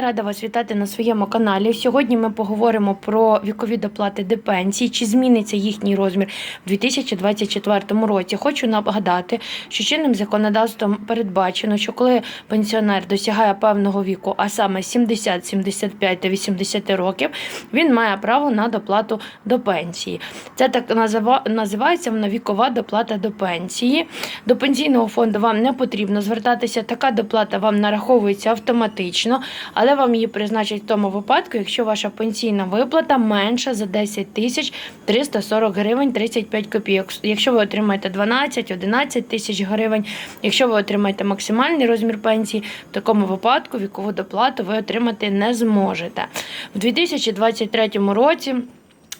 Рада вас вітати на своєму каналі. Сьогодні ми поговоримо про вікові доплати до пенсії, чи зміниться їхній розмір в 2024 році. Хочу нагадати, що чинним законодавством передбачено, що коли пенсіонер досягає певного віку, а саме 70, 75 та 80 років, він має право на доплату до пенсії. Це так назива- називається вона вікова доплата до пенсії. До пенсійного фонду вам не потрібно звертатися. Така доплата вам нараховується автоматично, але вам її призначать в тому випадку, якщо ваша пенсійна виплата менша за 10 тисяч 340 гривень 35 копійок. Якщо ви отримаєте 12-11 тисяч гривень, якщо ви отримаєте максимальний розмір пенсії, в такому випадку вікову доплату ви отримати не зможете. В 2023 році.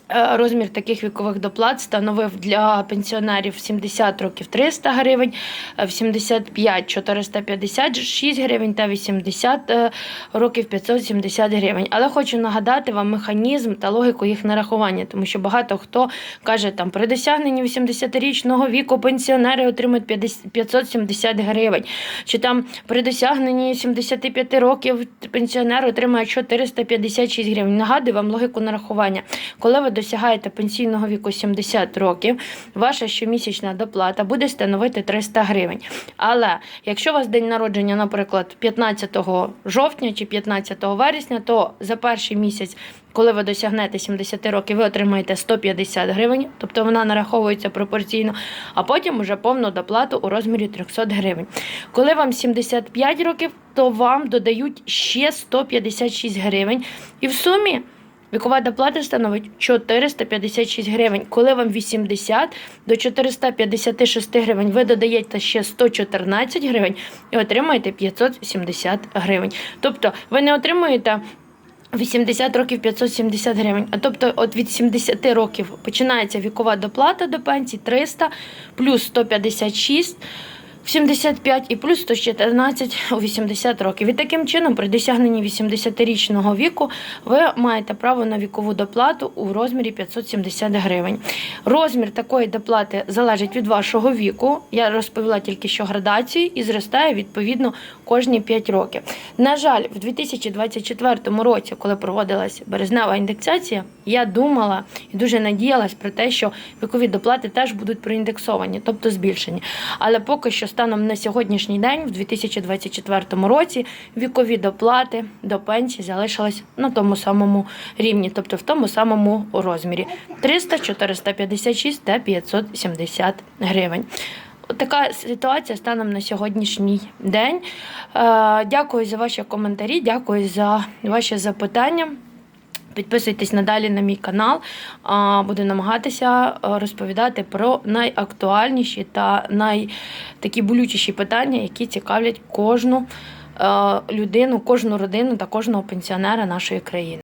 Е, Розмір таких вікових доплат становив для пенсіонерів 70 років 300 гривень, е, в 75 456 гривень та 80 е, років 570 гривень. Але хочу нагадати вам механізм та логіку їх нарахування, тому що багато хто каже, там при досягненні 80-річного віку пенсіонери отримують 570 гривень, чи там при досягненні 75 років пенсіонер отримує 456 гривень. Нагадую вам логіку нарахування. Коли ви досягаєте пенсійного віку 70 років, ваша щомісячна доплата буде становити 300 гривень. Але якщо у вас день народження, наприклад, 15 жовтня чи 15 вересня, то за перший місяць, коли ви досягнете 70 років, ви отримаєте 150 гривень, тобто вона нараховується пропорційно, а потім уже повну доплату у розмірі 300 гривень. Коли вам 75 років, то вам додають ще 156 гривень. І в сумі Вікова доплата становить 456 гривень. Коли вам 80 до 456 гривень, ви додаєте ще 114 гривень і отримаєте 570 гривень. Тобто ви не отримуєте 80 років 570 гривень. А тобто, от від 70 років починається вікова доплата до пенсії 300 плюс 156 в 75 і плюс 114 у 80 років. І таким чином, при досягненні 80-річного віку, ви маєте право на вікову доплату у розмірі 570 гривень. Розмір такої доплати залежить від вашого віку. Я розповіла тільки що градації і зростає відповідно кожні 5 років. На жаль, в 2024 році, коли проводилась березнева індексація, я думала і дуже надіялась про те, що вікові доплати теж будуть проіндексовані, тобто збільшені. Але поки що станом на сьогоднішній день, в 2024 році, вікові доплати до пенсії залишились на тому самому рівні, тобто в тому самому розмірі 300, 456 та 570 гривень. Така ситуація станом на сьогоднішній день. Е, Дякую за ваші коментарі, дякую за ваші запитання. Підписуйтесь надалі на мій канал. Буду намагатися розповідати про найактуальніші та найтакі болючіші питання, які цікавлять кожну людину, кожну родину та кожного пенсіонера нашої країни.